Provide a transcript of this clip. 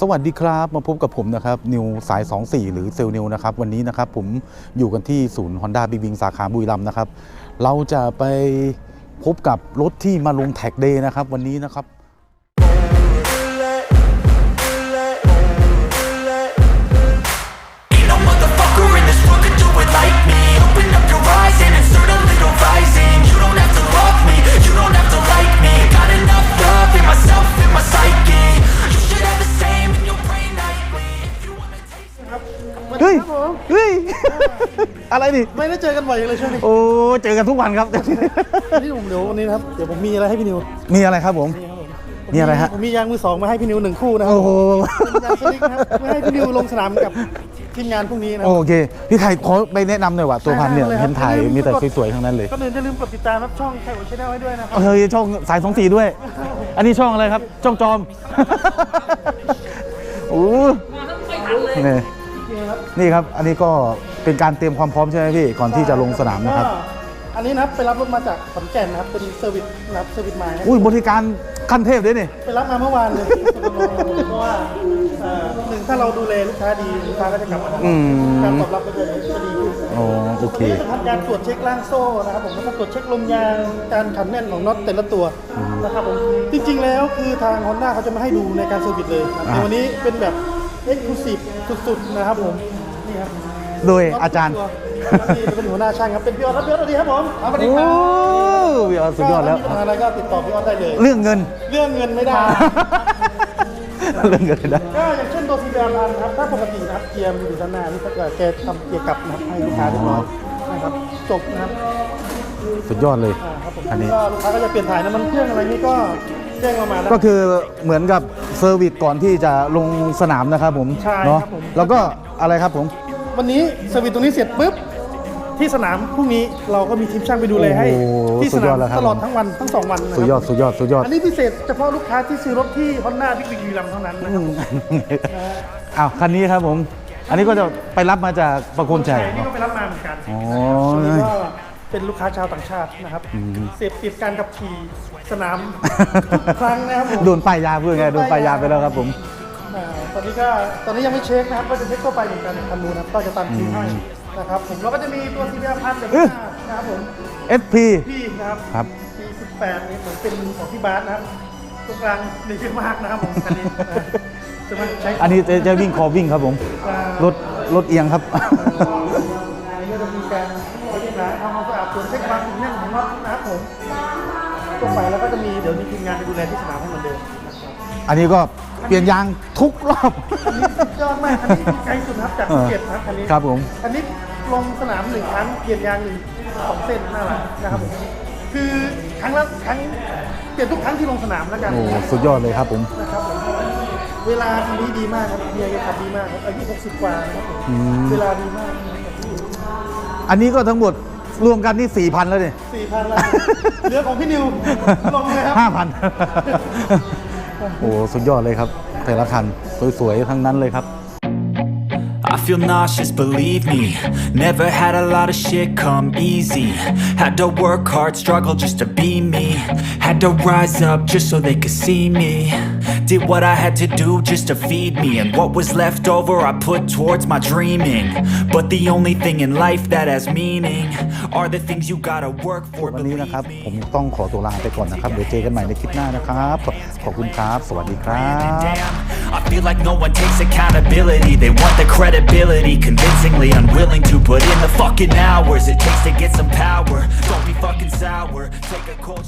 สวัสดีครับมาพบกับผมนะครับนิวสาย 24 หรือเซลนิวนะครับวันนี้นะครับผมอยู่กันที่ศูนย์ Honda บิ๊กวิงสาขาบุรีรัมย์นะครับ เราจะไปพบกับรถที่มาลงแท็กเดย์นะครับ วันนี้นะครับ อะไรนี่ไม่ได้เจอกันบ่อยเลยช่วงนี้โอ้เจอกันทุกวันครับวันนี้ผมเดี๋ยววันนี้นะครับเดี๋ยวผมมีอะไรให้พี่นิวมีอะไรครับผมมีอะไรฮะผมมียางมือสองมาให้พี่นิวหนึ่งคู่นะครับโอ้โหเป็นยางสลิกนะครับเพื่อให้พี่นิวลงสนามกับทีมงานพรุ่งนี้นะครับโอเคพี่ไทยขอไปแนะนำหน่อยว่าตัวพันเนี่ยได้เลยครับเห็นถ่ายมีแต่สวยๆทั้งนั้นเลยก็อย่าลืมกดติดตามรับช่องไทยโอชแนลไว้ด้วยนะครับเฮ้ยช่องสายสองสีด้วย อันนี้ช่องอะไรครับช่องจอมโอ้นี่ นี่ครับ อันนี้ก็เป็นการเตรียมความพร้อมใช่ไหมพี่ ก่อนที่จะลงสนามนะครับก็อันนี้นะครับไปรับรถมาจากขอนแก่นนะครับ เป็นเซอร์วิสนะครับเซอร์วิสมานะอุ้ยบริการขั้นเทพด้วยนี่ ไปรับมาเมื่อวานเลยเพราะว่าเอ่อหนึ่งถ้าเราดูแลลูกค้าดีลูกค้าก็จะกลับมาอืมการตอบรับก็จะจะดีขึ้นอ๋อโอเคทำการตรวจเช็คล่างโซ่นะครับผมแล้วก็ตรวจเช็คลมยางการขันแน่นของน็อตแต่ละตัวนะครับผมจริง ๆ แล้วคือทาง Honda เขาจะไม่ให้ดูในการเซอร์วิสเลยนะครับอ่าแต่วันนี้เป็นแบบ เอ็กซ์คลูซีฟสุดๆนะครับผมนี่ครับโดยอาจารย์นี่เป็นหัวหน้าช่างครับเป็นพี่ออสครับพี่ออสสวัสดีครับผมสวัสดีโอ้ครับพี่ออสสุดยอดแล้วถ้ามีปัญหาอะไรก็ติดต่อพี่ออสได้เลย เรื่องเงิน เรื่องเงินไม่ได้ เรื่องเงินได้ก็อย่างเช่นตัวทีเดียร์พันครับถ้าปกตินะครับเกียร์มันอยู่ด้านหน้านี่ถ้าเกิดแกทำเกียร์กลับนะครับให้ลูกค้าเรียบร้อยนะครับจบนะครับสุดยอดเลยอ่าครับผมอันนี้ก็ลูกค้าก็จะเปลี่ยนถ่ายน้ำมันเครื่องอะไรนี่ก็แจ้งเรามานะก็คือเหมือนกับเซอร์วิสก่อนที่จะลงสนามนะครับผมใช่เนาะครับผม แล้วก็อะไรครับผม วันนี้สวิตช์ตรงนี้เสร็จปุ๊บ ที่สนามพรุ่งนี้เราก็มีทีมช่างไปดูแลให้ โอ้โหที่สุสดยนาอมดแล้วครับ ตลอดทั้งวันทั้งสองวันนะคสุดยอดรับสุดยอดสุดยอดอันนี้พิเศษเฉพาะลูกค้าที่ซื้อรถที่ฮอนด้าบิ๊กบิ๊กวีลัมเท่านั้นนะครับอ้าวคันนี้ครับผม อันนี้ก็จะไปรับมาจากประโคนชัยนี่ก็ไปรับมาเหมือนกันอ๋ออันนี้ก็ เป็นลูกค้าชาวต่างชาตินะครับเสพติดการขับขี่สนามทุกครั้งนะครับผมโดนป้ายยาเพื่อไงโดนป้ายยาไปแล้วครับผมอ่าตอนนี้ก็ตอนนี้ยังไม่เช็คนะครับก็จะเช็คทั่วไปเหมือนกันคันนู้นนะครับก็จะตามคิวให้นะครับผมแล้วก็จะมีตัวซีเรียพันแบบเอ๊ะหน้านะครับผม SP พี่นะครับครับปี18นี่เหมือนเป็นของพี่บาสนะครับตรงกลางดีขึ้นมากนะครับผมคันนี้นะจะมาใช้อันนี้จะจะวิ่งคอวิ่งครับผมอ่ารถรถเอียงครับ สะอาดตรวจเช็คความถึงแน่นของน็อตนะครับผมทั่วไปแล้วก็จะมีเดี๋ยวมีทีมงานไปดูแลที่สนามให้เหมือนเดิมนะครับอันนี้ก็เปลี่ยนยางทุกรอบ อันนี้สุดยอดมากอันนี้ไกลสุดนะครับจากภูเก็ตนะครับคันนี้ครับผม อันนี้ลงสนามหนึ่งครั้งเปลี่ยนยางหนึ่งสองเส้นหน้าหลังนะครับผมคือครั้งละครั้งเปลี่ยนทุกครั้งที่ลงสนามแล้วกัน โอ้สุดยอดเลยครับผม นะครับผมเวลาคันนี้ดีมากครับเบียร์แกขับดีมากครับอายุ60กว่านะครับผมเวลาดีมาก อันนี้ก็ทั้งหมด รวมกันนี่สี่พันแล้วเนี่ยสี่พันแล้วเหลือของพี่นิวลงเลยครับห้าพันโอ้สุดยอดเลยครับ แต่ละคันสวยๆทั้งนั้นเลยครับ I feel nauseous, believe me. Never had a lot of shit come easy. Had to work hard, struggle just to be me. Had to rise up just so they could see me. Did what I had to do just to feed me. And what was left over, I put towards my dreaming. But the only thing in life that has meaning are the things you gotta work for. วันนี้ Believe นะครับ me. มต้องขอตัวลาไปก่อนนะครับ เดี๋ยวเจอกันใหม่ในคลิปหน้านะครับ ขอบคุณครับ สวัสดีครับ Damn, I feel like no one takes accountability. They want the credibility, convincingly unwilling to put in the fucking hours it takes to get some power. Don't be fucking sour. Take a cold